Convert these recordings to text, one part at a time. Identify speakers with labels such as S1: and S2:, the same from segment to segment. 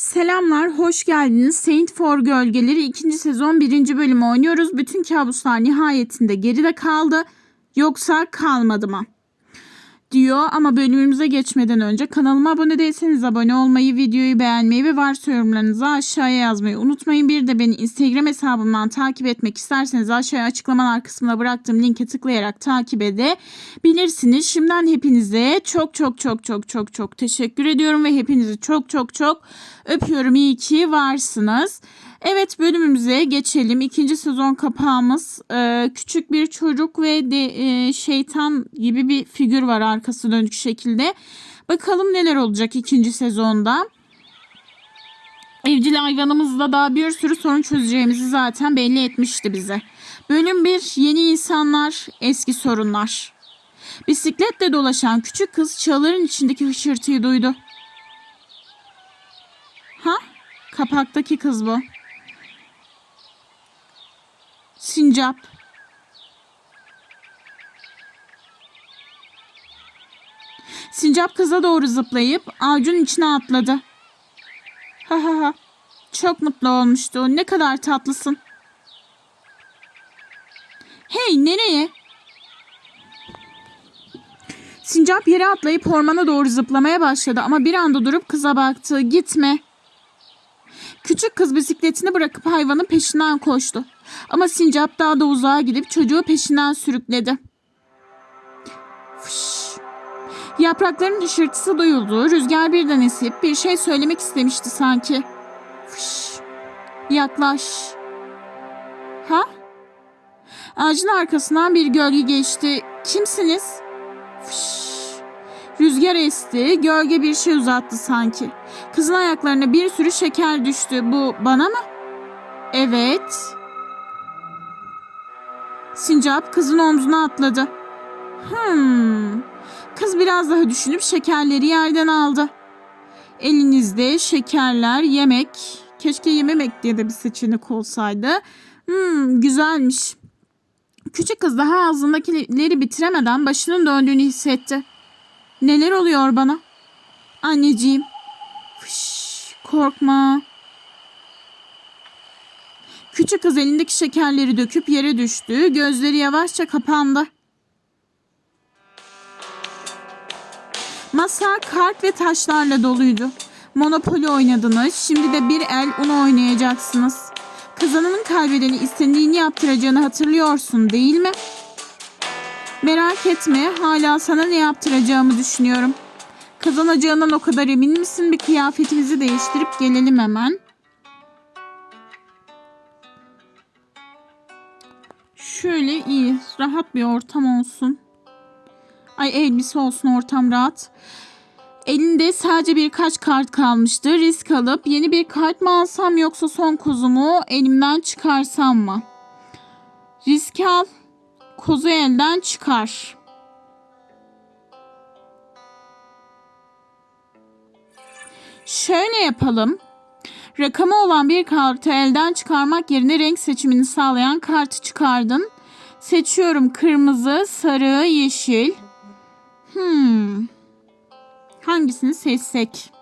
S1: Selamlar, hoş geldiniz. Saint for Gölgeleri 2. sezon 1. bölümü oynuyoruz. Bütün kabuslar nihayetinde geride kaldı. Yoksa kalmadı mı? Diyor ama bölümümüze geçmeden önce kanalıma abone değilseniz abone olmayı, videoyu beğenmeyi ve varsa yorumlarınızı aşağıya yazmayı unutmayın. Bir de beni Instagram hesabımdan takip etmek isterseniz aşağıya açıklamalar kısmına bıraktığım linke tıklayarak takip edebilirsiniz. Şimdiden hepinize çok çok çok çok çok çok teşekkür ediyorum ve hepinizi çok çok çok öpüyorum. İyi ki varsınız. Evet bölümümüze geçelim. İkinci sezon kapağımız e, küçük bir çocuk ve de e, şeytan gibi bir figür var arkası dönük şekilde. Bakalım neler olacak ikinci sezonda. Evcil hayvanımızla daha bir sürü sorun çözeceğimizi zaten belli etmişti bize. Bölüm 1 yeni insanlar, eski sorunlar. Bisikletle dolaşan küçük kız çağların içindeki hışırtıyı duydu. Ha? Kapaktaki kız bu. Sincap. Sincap kıza doğru zıplayıp ağacın içine atladı. Ha ha ha. Çok mutlu olmuştu. Ne kadar tatlısın. Hey nereye? Sincap yere atlayıp ormana doğru zıplamaya başladı ama bir anda durup kıza baktı. Gitme. Küçük kız bisikletini bırakıp hayvanın peşinden koştu. Ama sincap daha da uzağa gidip çocuğu peşinden sürükledi. Fış. Yaprakların hışırtısı duyuldu. Rüzgar birden esip bir şey söylemek istemişti sanki. Fış. Yaklaş. Ha? Ağacın arkasından bir gölge geçti. Kimsiniz? Fış. Rüzgar esti, gölge bir şey uzattı sanki. Kızın ayaklarına bir sürü şeker düştü. Bu bana mı? Evet. Sincap kızın omzuna atladı. Hmm. Kız biraz daha düşünüp şekerleri yerden aldı. Elinizde şekerler, yemek. Keşke yememek diye de bir seçenek olsaydı. Hmm, güzelmiş. Küçük kız daha ağzındakileri bitiremeden başının döndüğünü hissetti. Neler oluyor bana? Anneciğim. Fış, korkma. Küçük kız elindeki şekerleri döküp yere düştü. Gözleri yavaşça kapandı. Masa kart ve taşlarla doluydu. Monopoly oynadınız. Şimdi de bir el onu oynayacaksınız. Kazananın kaybedeni istediğini yaptıracağını hatırlıyorsun değil mi? Merak etme, hala sana ne yaptıracağımı düşünüyorum. Kazanacağından o kadar emin misin? Bir kıyafetimizi değiştirip gelelim hemen. Şöyle iyi, rahat bir ortam olsun. Ay elbise olsun, ortam rahat. Elinde sadece birkaç kart kalmıştı. Risk alıp yeni bir kart mı alsam yoksa son kuzumu elimden çıkarsam mı? Risk al. Kozu elden çıkar. Şöyle yapalım. Rakamı olan bir kartı elden çıkarmak yerine renk seçimini sağlayan kartı çıkardın. Seçiyorum kırmızı, sarı, yeşil. Hmm. Hangisini seçsek?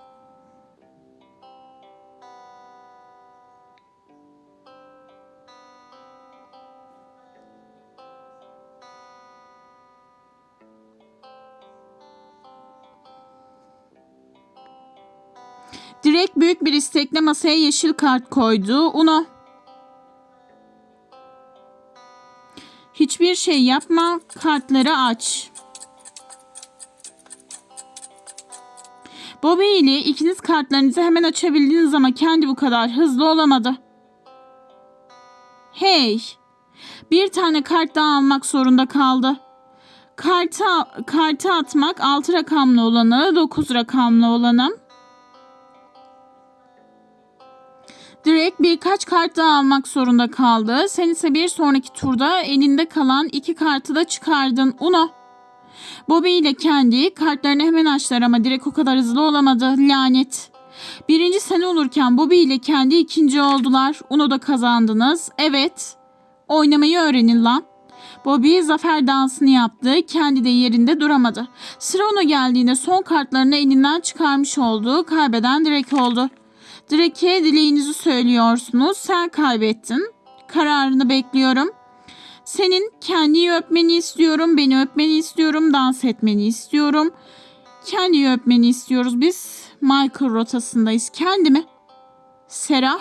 S1: İstekle masaya yeşil kart koydu. Uno. Hiçbir şey yapma. Kartları aç. Bobby ile ikiniz kartlarınızı hemen açabildiniz ama kendi bu kadar hızlı olamadı. Hey! Bir tane kart daha almak zorunda kaldı. Kartı, kartı atmak 6 rakamlı olanı, 9 rakamlı olanı. Direkt birkaç kart daha almak zorunda kaldı. Sen ise bir sonraki turda elinde kalan iki kartı da çıkardın. Uno. Bobby ile kendi kartlarını hemen açtılar ama direkt o kadar hızlı olamadı. Lanet. Birinci sen olurken Bobby ile kendi ikinci oldular. Uno da kazandınız. Evet. Oynamayı öğrenin lan. Bobby zafer dansını yaptı. Kendi de yerinde duramadı. Sıra ona geldiğinde son kartlarını elinden çıkarmış oldu. Kaybeden direkt oldu. Drake'e dileğinizi söylüyorsunuz. Sen kaybettin. Kararını bekliyorum. Senin kendi öpmeni istiyorum, beni öpmeni istiyorum, dans etmeni istiyorum. Kendi öpmeni istiyoruz biz. Michael rotasındayız. Kendimi. Serah,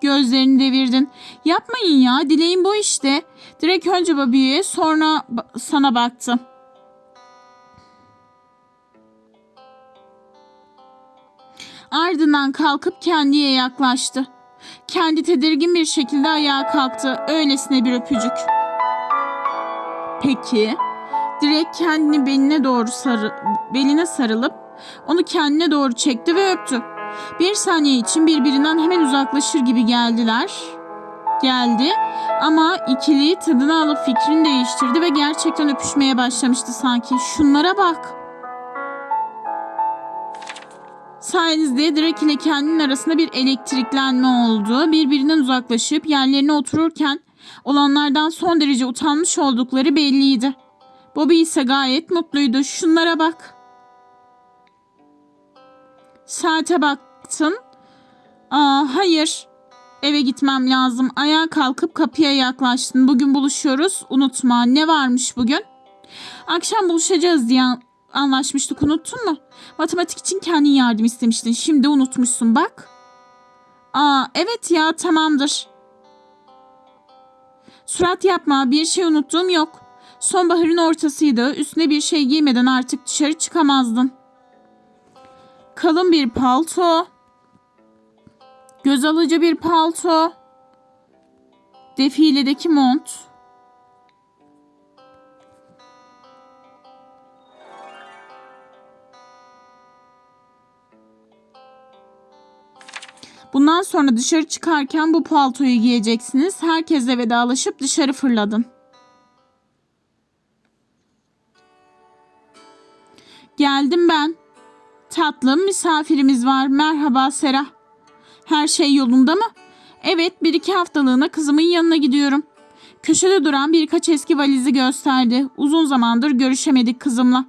S1: gözlerini devirdin. Yapmayın ya, dileğim bu işte. Direkt önce Bobby'ye sonra sana baktı. Ardından kalkıp kendiye yaklaştı. Kendi tedirgin bir şekilde ayağa kalktı. Öylesine bir öpücük. Peki. Direkt kendini beline doğru sarı, beline sarılıp onu kendine doğru çekti ve öptü. Bir saniye için birbirinden hemen uzaklaşır gibi geldiler. Geldi ama ikili tadını alıp fikrini değiştirdi ve gerçekten öpüşmeye başlamıştı sanki. Şunlara bak. Sayenizde Drake ile kendinin arasında bir elektriklenme oldu. Birbirinden uzaklaşıp yerlerine otururken olanlardan son derece utanmış oldukları belliydi. Bobby ise gayet mutluydu. Şunlara bak. Saate baktın. Aa, hayır. Eve gitmem lazım. Ayağa kalkıp kapıya yaklaştın. Bugün buluşuyoruz. Unutma. Ne varmış bugün? Akşam buluşacağız diye anlaşmıştık. Unuttun mu? Matematik için kendin yardım istemiştin. Şimdi unutmuşsun bak. Aa, evet ya tamamdır. Surat yapma. Bir şey unuttuğum yok. Sonbaharın ortasıydı. Üstüne bir şey giymeden artık dışarı çıkamazdın. Kalın bir palto. Göz alıcı bir palto. Defiledeki mont. Bundan sonra dışarı çıkarken bu paltoyu giyeceksiniz. Herkesle vedalaşıp dışarı fırladın. Geldim ben. Tatlım misafirimiz var. Merhaba Serah. Her şey yolunda mı? Evet bir iki haftalığına kızımın yanına gidiyorum. Köşede duran birkaç eski valizi gösterdi. Uzun zamandır görüşemedik kızımla.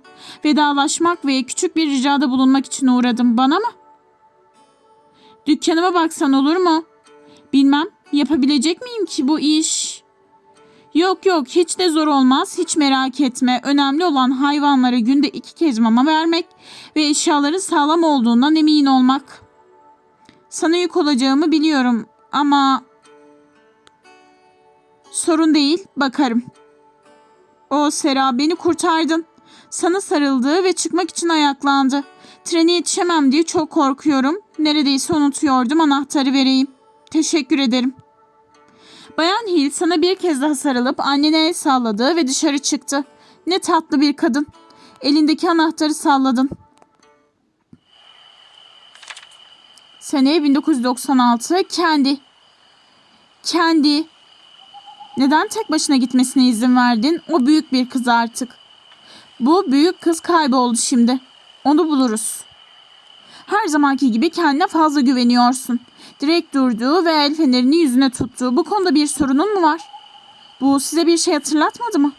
S1: Vedalaşmak ve küçük bir ricada bulunmak için uğradım. Bana mı? Dükkanıma baksan olur mu? Bilmem. Yapabilecek miyim ki bu iş? Yok yok hiç de zor olmaz. Hiç merak etme. Önemli olan hayvanlara günde iki kez mama vermek ve eşyaların sağlam olduğundan emin olmak. Sana yük olacağımı biliyorum ama sorun değil bakarım. O Sera beni kurtardın. Sana sarıldı ve çıkmak için ayaklandı. Trene yetişemem diye çok korkuyorum. Neredeyse unutuyordum anahtarı vereyim. Teşekkür ederim. Bayan Hill sana bir kez daha sarılıp annene el salladı ve dışarı çıktı. Ne tatlı bir kadın. Elindeki anahtarı salladın. Sene 1996 kendi. Kendi. Neden tek başına gitmesine izin verdin? O büyük bir kız artık. Bu büyük kız kayboldu şimdi. Onu buluruz. Her zamanki gibi kendine fazla güveniyorsun. Direkt durdu ve el fenerini yüzüne tuttu. Bu konuda bir sorunun mu var? Bu size bir şey hatırlatmadı mı?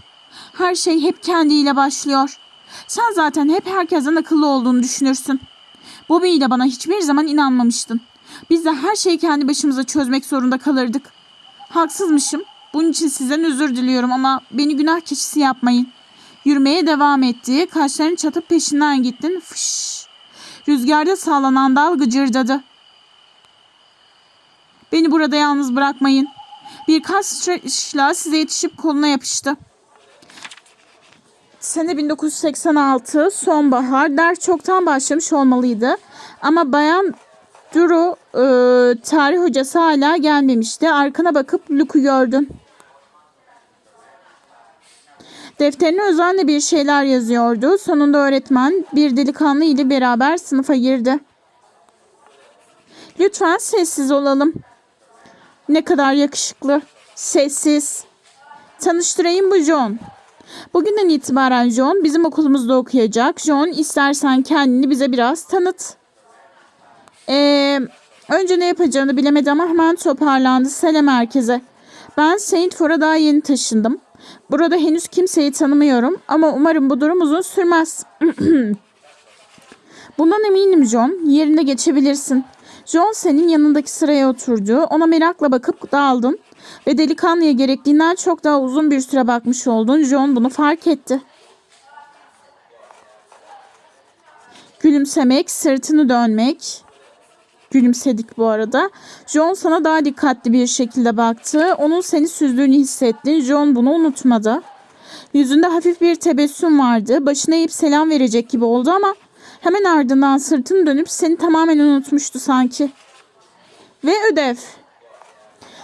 S1: Her şey hep kendiyle başlıyor. Sen zaten hep herkesten akıllı olduğunu düşünürsün. Bobby ile bana hiçbir zaman inanmamıştın. Biz de her şeyi kendi başımıza çözmek zorunda kalırdık. Haksızmışım. Bunun için sizden özür diliyorum ama beni günah keçisi yapmayın. Yürümeye devam etti. Kaşlarını çatıp peşinden gittin. Fış. Rüzgarda sallanan dal gıcırdadı. Beni burada yalnız bırakmayın. Birkaç sıçrayışla size yetişip koluna yapıştı. Sene 1986 sonbahar ders çoktan başlamış olmalıydı. Ama bayan Duru e, tarih hocası hala gelmemişti. Arkana bakıp Luke'u gördün. Defterine özenle bir şeyler yazıyordu. Sonunda öğretmen bir delikanlı ile beraber sınıfa girdi. Lütfen sessiz olalım. Ne kadar yakışıklı. Sessiz. Tanıştırayım bu John. Bugünden itibaren John bizim okulumuzda okuyacak. John istersen kendini bize biraz tanıt. Ee, önce ne yapacağını bilemedi ama hemen toparlandı. Sele merkeze. Ben Saint For'a daha yeni taşındım. Burada henüz kimseyi tanımıyorum ama umarım bu durum uzun sürmez. Bundan eminim John. Yerine geçebilirsin. John senin yanındaki sıraya oturdu. Ona merakla bakıp daldın. Ve delikanlıya gerektiğinden çok daha uzun bir süre bakmış oldun. John bunu fark etti. Gülümsemek, sırtını dönmek. Gülümsedik bu arada. John sana daha dikkatli bir şekilde baktı. Onun seni süzdüğünü hissettin. John bunu unutmadı. Yüzünde hafif bir tebessüm vardı. Başına eğip selam verecek gibi oldu ama hemen ardından sırtını dönüp seni tamamen unutmuştu sanki. Ve ödev.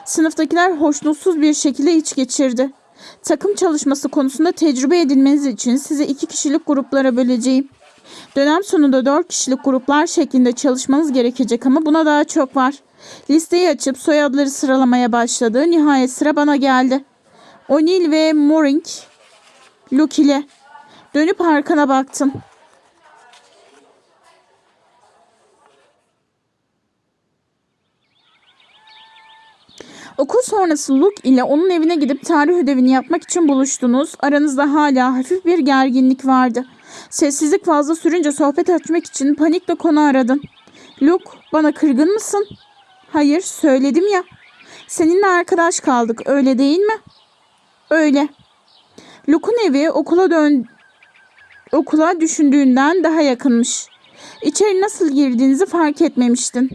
S1: Sınıftakiler hoşnutsuz bir şekilde iç geçirdi. Takım çalışması konusunda tecrübe edinmeniz için sizi iki kişilik gruplara böleceğim. Dönem sonunda dört kişilik gruplar şeklinde çalışmanız gerekecek ama buna daha çok var. Listeyi açıp soyadları sıralamaya başladı. Nihayet sıra bana geldi. O'Neill ve Moring, Luke ile. Dönüp arkana baktın. Okul sonrası Luke ile onun evine gidip tarih ödevini yapmak için buluştunuz. Aranızda hala hafif bir gerginlik vardı. Sessizlik fazla sürünce sohbet açmak için panikle konu aradın. Luke, bana kırgın mısın? Hayır, söyledim ya. Seninle arkadaş kaldık, öyle değil mi? Öyle. Luke'un evi okula dön okula düşündüğünden daha yakınmış. İçeri nasıl girdiğinizi fark etmemiştin.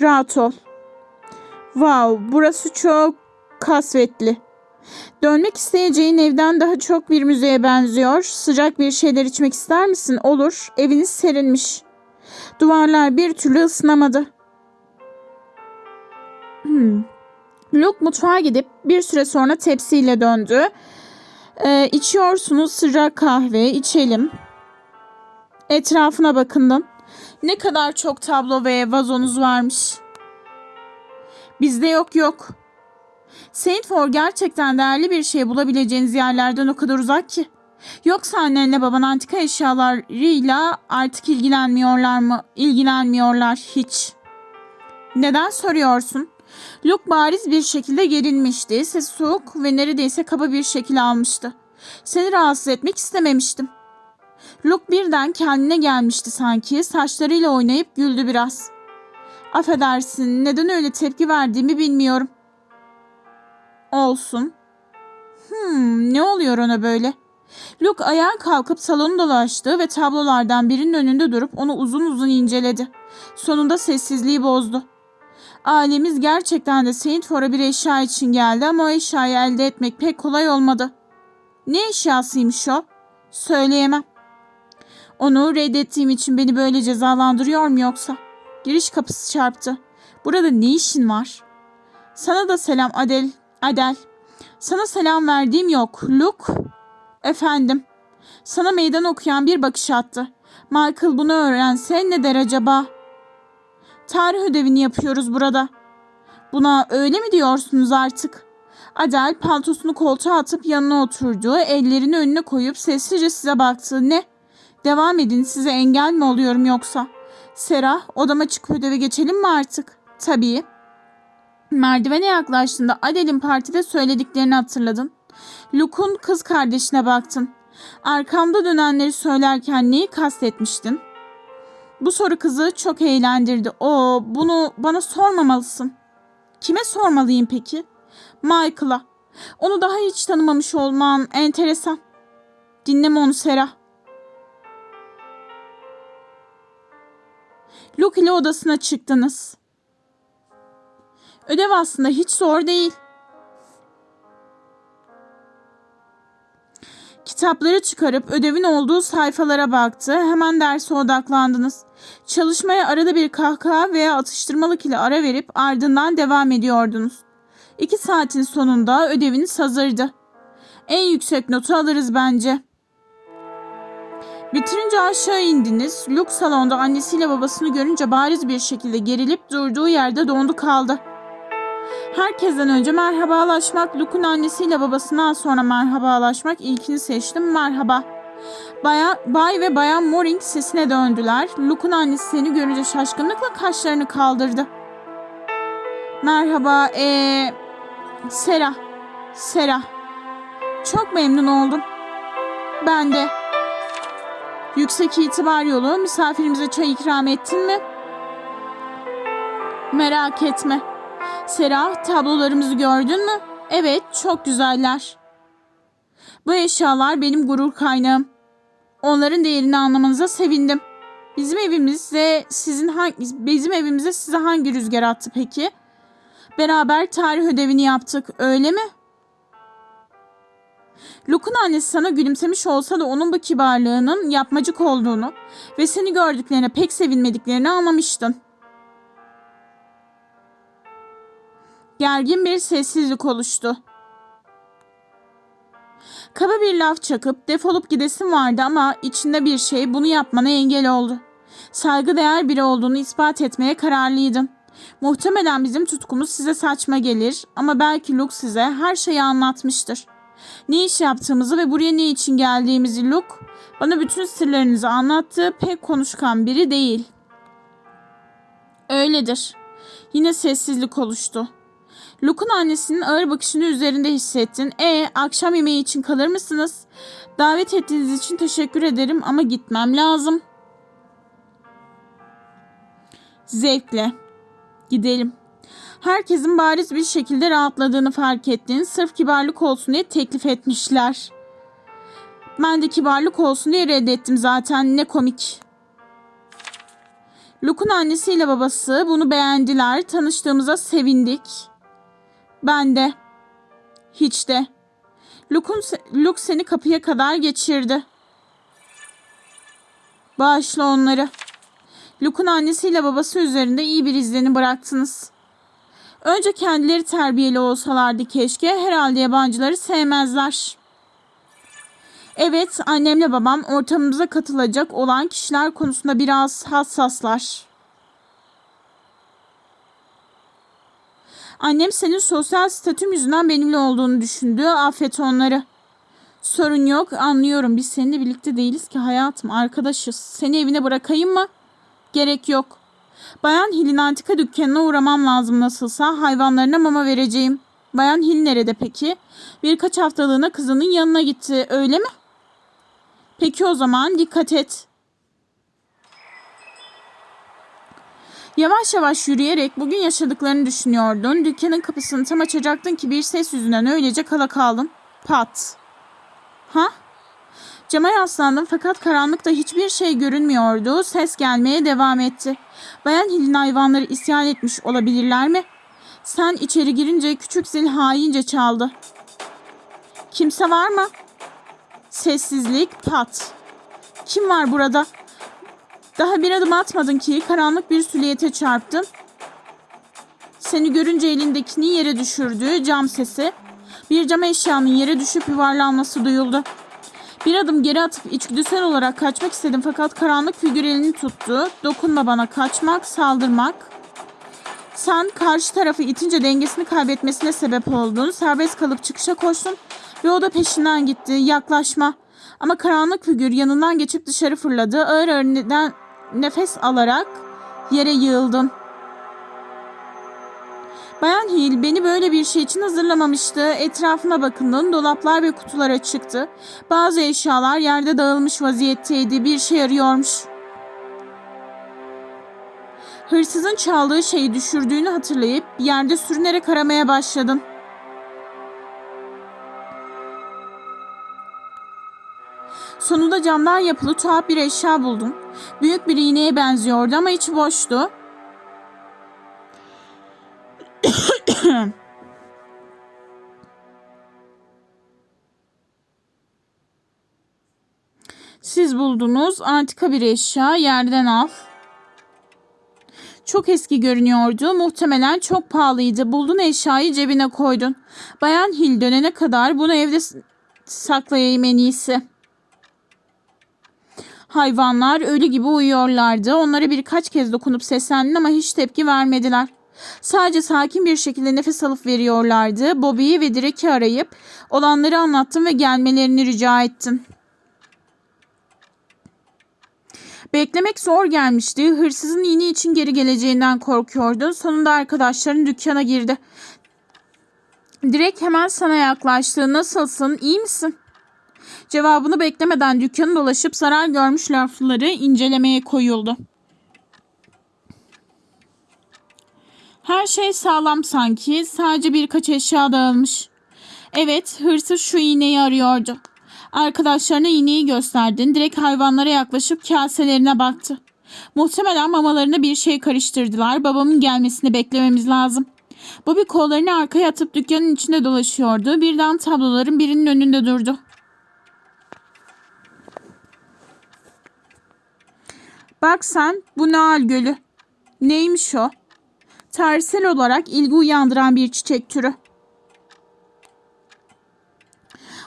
S1: Rahat ol. Wow, burası çok kasvetli. Dönmek isteyeceğin evden daha çok bir müzeye benziyor. Sıcak bir şeyler içmek ister misin? Olur. Eviniz serinmiş. Duvarlar bir türlü ısınamadı. Hmm. Luke mutfağa gidip bir süre sonra tepsiyle döndü. Ee, içiyorsunuz sıcak kahve, içelim. Etrafına bakındın. Ne kadar çok tablo ve vazonuz varmış. Bizde yok yok. Saint For gerçekten değerli bir şey bulabileceğiniz yerlerden o kadar uzak ki. Yoksa annenle baban antika eşyalarıyla artık ilgilenmiyorlar mı? İlgilenmiyorlar hiç. Neden soruyorsun? Luke bariz bir şekilde gerilmişti. Sesi soğuk ve neredeyse kaba bir şekil almıştı. Seni rahatsız etmek istememiştim. Luke birden kendine gelmişti sanki. Saçlarıyla oynayıp güldü biraz. Affedersin, neden öyle tepki verdiğimi bilmiyorum. Olsun. Hmm, ne oluyor ona böyle? Luke ayağa kalkıp salonu dolaştı ve tablolardan birinin önünde durup onu uzun uzun inceledi. Sonunda sessizliği bozdu. Ailemiz gerçekten de Saint For'a bir eşya için geldi ama o eşyayı elde etmek pek kolay olmadı. Ne eşyasıymış o? Söyleyemem. Onu reddettiğim için beni böyle cezalandırıyor mu yoksa? Giriş kapısı çarptı. Burada ne işin var? Sana da selam Adel. Adel. Sana selam verdiğim yok. Luke. Efendim. Sana meydan okuyan bir bakış attı. Michael bunu öğrense ne der acaba? Tarih ödevini yapıyoruz burada. Buna öyle mi diyorsunuz artık? Adel paltosunu koltuğa atıp yanına oturdu. Ellerini önüne koyup sessizce size baktı. Ne? Devam edin size engel mi oluyorum yoksa? Sera odama çıkıp ödeve geçelim mi artık? Tabii. Merdivene yaklaştığında Adel'in partide söylediklerini hatırladın. Luke'un kız kardeşine baktın. Arkamda dönenleri söylerken neyi kastetmiştin? Bu soru kızı çok eğlendirdi. O bunu bana sormamalısın. Kime sormalıyım peki? Michael'a. Onu daha hiç tanımamış olman enteresan. Dinleme onu Sera. Luke ile odasına çıktınız. Ödev aslında hiç zor değil. Kitapları çıkarıp ödevin olduğu sayfalara baktı. Hemen derse odaklandınız. Çalışmaya arada bir kahkaha veya atıştırmalık ile ara verip ardından devam ediyordunuz. İki saatin sonunda ödeviniz hazırdı. En yüksek notu alırız bence. Bitirince aşağı indiniz. Luke salonda annesiyle babasını görünce bariz bir şekilde gerilip durduğu yerde dondu kaldı. Herkesten önce merhabalaşmak, Luke'un annesiyle babasından sonra merhabalaşmak ilkini seçtim. Merhaba. Baya, Bay ve Bayan Moring sesine döndüler. Luke'un annesi seni görünce şaşkınlıkla kaşlarını kaldırdı. Merhaba, ee, Sera. Sera. Çok memnun oldum. Ben de. Yüksek itibar yolu misafirimize çay ikram ettin mi? Merak etme. Serah tablolarımızı gördün mü? Evet çok güzeller. Bu eşyalar benim gurur kaynağım. Onların değerini anlamanıza sevindim. Bizim evimizde sizin hangi bizim evimize size hangi rüzgar attı peki? Beraber tarih ödevini yaptık, öyle mi? Luke'un annesi sana gülümsemiş olsa da onun bu kibarlığının yapmacık olduğunu ve seni gördüklerine pek sevinmediklerini anlamıştın. Gergin bir sessizlik oluştu. Kaba bir laf çakıp defolup gidesin vardı ama içinde bir şey bunu yapmana engel oldu. Saygıdeğer biri olduğunu ispat etmeye kararlıydın. Muhtemelen bizim tutkumuz size saçma gelir ama belki Luke size her şeyi anlatmıştır. Ne iş yaptığımızı ve buraya ne için geldiğimizi Luke bana bütün sırlarınızı anlattı. Pek konuşkan biri değil. Öyledir. Yine sessizlik oluştu. Luke'un annesinin ağır bakışını üzerinde hissettin. E akşam yemeği için kalır mısınız? Davet ettiğiniz için teşekkür ederim ama gitmem lazım. Zevkle. Gidelim. Herkesin bariz bir şekilde rahatladığını fark ettin. Sırf kibarlık olsun diye teklif etmişler. Ben de kibarlık olsun diye reddettim zaten. Ne komik. Luke'un annesiyle babası bunu beğendiler. Tanıştığımıza sevindik. Ben de. Hiç de. Luke'un, Luke seni kapıya kadar geçirdi. Bağışla onları. Luke'un annesiyle babası üzerinde iyi bir izlenim bıraktınız. Önce kendileri terbiyeli olsalardı keşke herhalde yabancıları sevmezler. Evet annemle babam ortamımıza katılacak olan kişiler konusunda biraz hassaslar. Annem senin sosyal statüm yüzünden benimle olduğunu düşündü. Affet onları. Sorun yok anlıyorum biz seninle birlikte değiliz ki hayatım arkadaşız. Seni evine bırakayım mı? Gerek yok. Bayan Hil'in antika dükkanına uğramam lazım nasılsa. Hayvanlarına mama vereceğim. Bayan Hil nerede peki? Birkaç haftalığına kızının yanına gitti öyle mi? Peki o zaman dikkat et. Yavaş yavaş yürüyerek bugün yaşadıklarını düşünüyordun. Dükkanın kapısını tam açacaktın ki bir ses yüzünden öylece kala kaldın. Pat. Ha? Cama yaslandım fakat karanlıkta hiçbir şey görünmüyordu. Ses gelmeye devam etti. Bayan Hil'in hayvanları isyan etmiş olabilirler mi? Sen içeri girince küçük zil haince çaldı. Kimse var mı? Sessizlik pat. Kim var burada? Daha bir adım atmadın ki karanlık bir süliyete çarptın. Seni görünce elindekini yere düşürdü cam sesi. Bir cam eşyanın yere düşüp yuvarlanması duyuldu. Bir adım geri atıp içgüdüsel olarak kaçmak istedim fakat karanlık figür elini tuttu. Dokunma bana kaçmak, saldırmak. Sen karşı tarafı itince dengesini kaybetmesine sebep oldun. Serbest kalıp çıkışa koştun ve o da peşinden gitti. Yaklaşma. Ama karanlık figür yanından geçip dışarı fırladı. Ağır ağır neden nefes alarak yere yığıldın. Bayan Hill beni böyle bir şey için hazırlamamıştı. Etrafına bakındın, dolaplar ve kutular açıktı. Bazı eşyalar yerde dağılmış vaziyetteydi. Bir şey arıyormuş. Hırsızın çaldığı şeyi düşürdüğünü hatırlayıp yerde sürünerek aramaya başladın. Sonunda camdan yapılı tuhaf bir eşya buldun. Büyük bir iğneye benziyordu ama içi boştu. Siz buldunuz. Antika bir eşya. Yerden al. Çok eski görünüyordu. Muhtemelen çok pahalıydı. Buldun eşyayı cebine koydun. Bayan Hil dönene kadar bunu evde saklayayım en iyisi. Hayvanlar ölü gibi uyuyorlardı. Onlara birkaç kez dokunup seslendin ama hiç tepki vermediler. Sadece sakin bir şekilde nefes alıp veriyorlardı. Bobby'yi ve Drake'i arayıp olanları anlattım ve gelmelerini rica ettim. Beklemek zor gelmişti. Hırsızın iğne için geri geleceğinden korkuyordu. Sonunda arkadaşların dükkana girdi. Direkt hemen sana yaklaştı. Nasılsın? İyi misin? Cevabını beklemeden dükkanı dolaşıp zarar görmüş lafları incelemeye koyuldu. Her şey sağlam sanki. Sadece birkaç eşya dağılmış. Evet, hırsız şu iğneyi arıyordu. Arkadaşlarına iğneyi gösterdin. Direkt hayvanlara yaklaşıp kaselerine baktı. Muhtemelen mamalarına bir şey karıştırdılar. Babamın gelmesini beklememiz lazım. Bobby kollarını arkaya atıp dükkanın içinde dolaşıyordu. Birden tabloların birinin önünde durdu. Bak sen bu Noel gölü. Neymiş o? Tarihsel olarak ilgi uyandıran bir çiçek türü.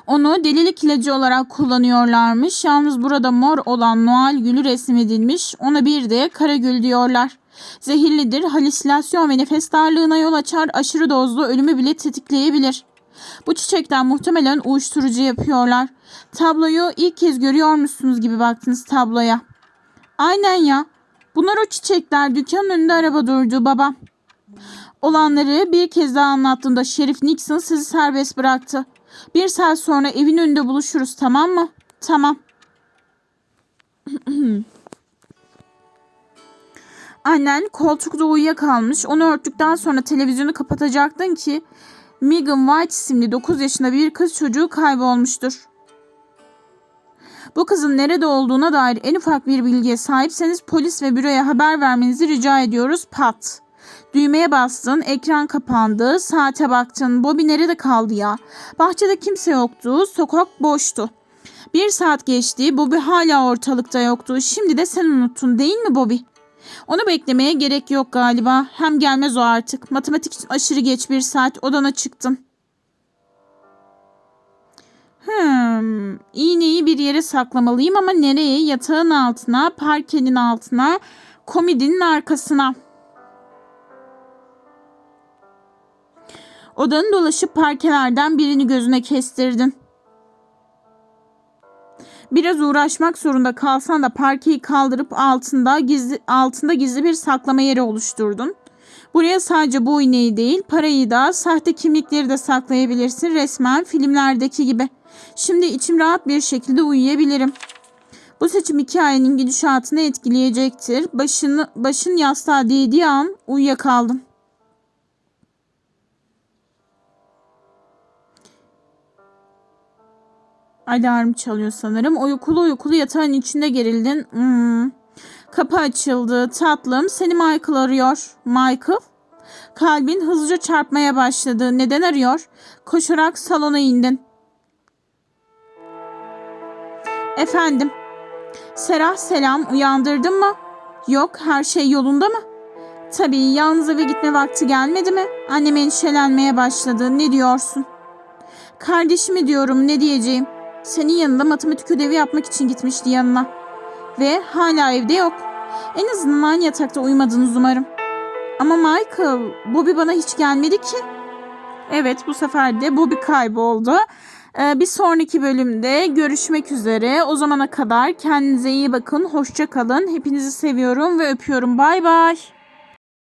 S1: Onu delilik ilacı olarak kullanıyorlarmış. Yalnız burada mor olan Noel gülü resmedilmiş. Ona bir de kara gül diyorlar. Zehirlidir, halüsinasyon ve nefes darlığına yol açar, aşırı dozlu ölümü bile tetikleyebilir. Bu çiçekten muhtemelen uyuşturucu yapıyorlar. Tabloyu ilk kez görüyor musunuz gibi baktınız tabloya. Aynen ya. Bunlar o çiçekler. Dükkanın önünde araba durdu baba. Olanları bir kez daha anlattığında Şerif Nixon sizi serbest bıraktı. Bir saat sonra evin önünde buluşuruz tamam mı? Tamam. Annen koltukta uyuyakalmış. Onu örttükten sonra televizyonu kapatacaktın ki Megan White isimli 9 yaşında bir kız çocuğu kaybolmuştur. Bu kızın nerede olduğuna dair en ufak bir bilgiye sahipseniz polis ve büroya haber vermenizi rica ediyoruz. Pat. Düğmeye bastın, ekran kapandı, saate baktın. Bobby nerede kaldı ya? Bahçede kimse yoktu, sokak boştu. Bir saat geçti, Bobby hala ortalıkta yoktu. Şimdi de sen unuttun değil mi Bobby? Onu beklemeye gerek yok galiba. Hem gelmez o artık. Matematik için aşırı geç bir saat odana çıktın. Hmm, iğneyi bir yere saklamalıyım ama nereye? Yatağın altına, parkenin altına, komodinin arkasına. Odanı dolaşıp parkelerden birini gözüne kestirdin. Biraz uğraşmak zorunda kalsan da parkeyi kaldırıp altında gizli altında gizli bir saklama yeri oluşturdun. Buraya sadece bu iğneyi değil, parayı da, sahte kimlikleri de saklayabilirsin resmen filmlerdeki gibi. Şimdi içim rahat bir şekilde uyuyabilirim. Bu seçim hikayenin gidişatını etkileyecektir. Başını, başın yastığa değdiği an uyuyakaldın. Alarm çalıyor sanırım. Uykulu uykulu yatağın içinde gerildin. Hmm. Kapı açıldı. Tatlım seni Michael arıyor. Michael? Kalbin hızlıca çarpmaya başladı. Neden arıyor? Koşarak salona indin. Efendim? Serah selam uyandırdın mı? Yok her şey yolunda mı? Tabii yalnız eve gitme vakti gelmedi mi? Annem endişelenmeye başladı. Ne diyorsun? Kardeşimi diyorum ne diyeceğim? Senin yanında matematik ödevi yapmak için gitmişti yanına. Ve hala evde yok. En azından aynı yatakta uyumadınız umarım. Ama Michael, Bobby bana hiç gelmedi ki. Evet bu sefer de Bobby kayboldu. Ee, bir sonraki bölümde görüşmek üzere. O zamana kadar kendinize iyi bakın. Hoşça kalın. Hepinizi seviyorum ve öpüyorum. Bay bay.